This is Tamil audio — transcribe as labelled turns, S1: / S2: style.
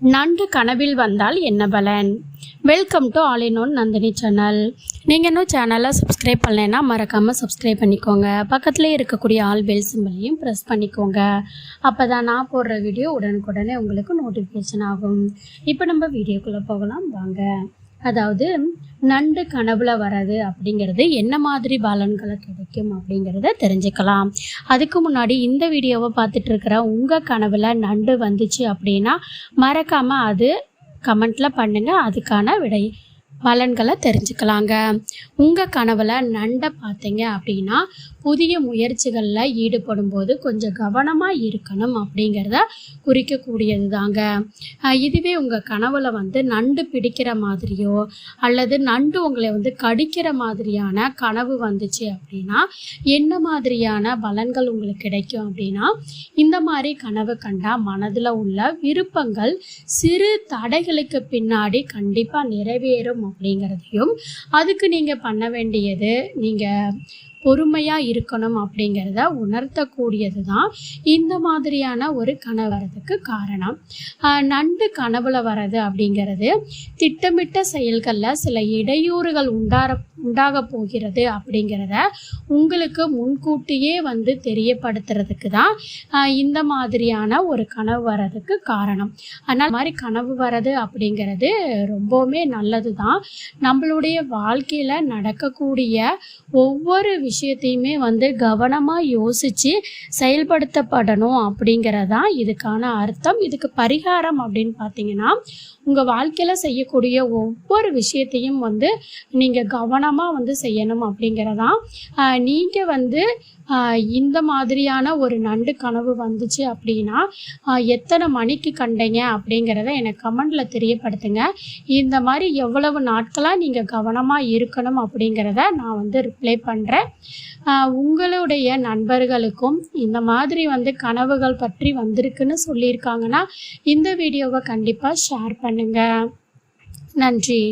S1: நண்டு கனவில் வந்தால் என்ன பலன்? Welcome to all in one Nandini channel நீங்கள் இன்னும் சேனலை சப்ஸ்கிரைப் பண்ணலைன்னா மறக்காமல் சப்ஸ்கிரைப் பண்ணிக்கோங்க. பக்கத்துலேயே இருக்கக்கூடிய ஆல் பெல் சிம்பிளையும் ப்ரெஸ் பண்ணிக்கோங்க. அப்போ தான் நான் போடுற வீடியோ உடனுக்குடனே உங்களுக்கு நோட்டிஃபிகேஷன் ஆகும். இப்போ நம்ம வீடியோக்குள்ளே போகலாம். வாங்க. அதாவது நண்டு கனவுல வர்றது அப்படிங்கிறது என்ன மாதிரி பலன்களை கிடைக்கும் அப்படிங்கிறத தெரிஞ்சுக்கலாம். அதுக்கு முன்னாடி இந்த வீடியோவை பார்த்துட்டு இருக்கிற உங்கள் கனவுல நண்டு வந்துச்சு அப்படின்னா மறக்காமல் அது கமெண்ட்டில் பண்ணுங்கள் அதுக்கான விடை பலன்களை தெரிஞ்சுக்கலாங்க. உங்கள் கனவுல நண்டை பார்த்தீங்க அப்படின்னா புதிய முயற்சிகளில் ஈடுபடும் போது கொஞ்சம் கவனமாக இருக்கணும் அப்படிங்கிறத குறிக்கக்கூடியது தாங்க இதுவே உங்கள் கனவுல வந்து நண்டு பிடிக்கிற மாதிரியோ அல்லது நண்டு உங்களை வந்து கடிக்கிற மாதிரியான கனவு வந்துச்சு அப்படின்னா என்ன மாதிரியான பலன்கள் உங்களுக்கு கிடைக்கும் அப்படின்னா இந்த மாதிரி கனவு கண்டால் மனதில் உள்ள விருப்பங்கள் சிறு தடைகளுக்கு பின்னாடி கண்டிப்பாக நிறைவேறும் அப்படிங்கிறதையும் அதுக்கு நீங்கள் பண்ண வேண்டியது. நீங்கள் பொறுமையாக இருக்கணும் அப்படிங்கிறத உணர்த்தக்கூடியது தான் இந்த மாதிரியான ஒரு கனவு வரதுக்கு காரணம். நண்டு கனவுல வர்றது அப்படிங்கிறது திட்டமிட்ட செயல்களில் சில இடையூறுகள் உண்டார உண்டாக போகிறது அப்படிங்கிறத உங்களுக்கு முன்கூட்டியே வந்து தெரியப்படுத்துறதுக்கு தான் இந்த மாதிரியான ஒரு கனவு வர்றதுக்கு காரணம். அதனால் மாதிரி கனவு வர்றது அப்படிங்கிறது ரொம்பவுமே நல்லது தான் நம்மளுடைய வாழ்க்கையில் நடக்கக்கூடிய ஒவ்வொரு விஷயம் விஷயத்தையுமே வந்து கவனமாக யோசித்து செயல்படுத்தப்படணும் அப்படிங்கிறதான் இதுக்கான அர்த்தம். இதுக்கு பரிகாரம் அப்படின்னு பார்த்தீங்கன்னா உங்கள் வாழ்க்கையில் செய்யக்கூடிய ஒவ்வொரு விஷயத்தையும் வந்து நீங்கள் கவனமாக வந்து செய்யணும் அப்படிங்கிறதான் நீங்கள் வந்து இந்த மாதிரியான ஒரு நண்டு கனவு வந்துச்சு அப்படின்னா எத்தனை மணிக்கு கண்டீங்க அப்படிங்கிறத எனக்கு கமெண்டில் தெரியப்படுத்துங்க. இந்த மாதிரி எவ்வளவு நாட்களாக நீங்கள் கவனமாக இருக்கணும் அப்படிங்கிறத நான் வந்து ரிப்ளை பண்ணுறேன் உங்களுடைய நண்பர்களுக்கும் இந்த மாதிரி வந்து கனவுகள் பற்றி வந்திருக்குன்னு சொல்லியிருக்காங்கன்னா இந்த வீடியோவை கண்டிப்பாக ஷேர் பண்ணுங்கள் நன்றி.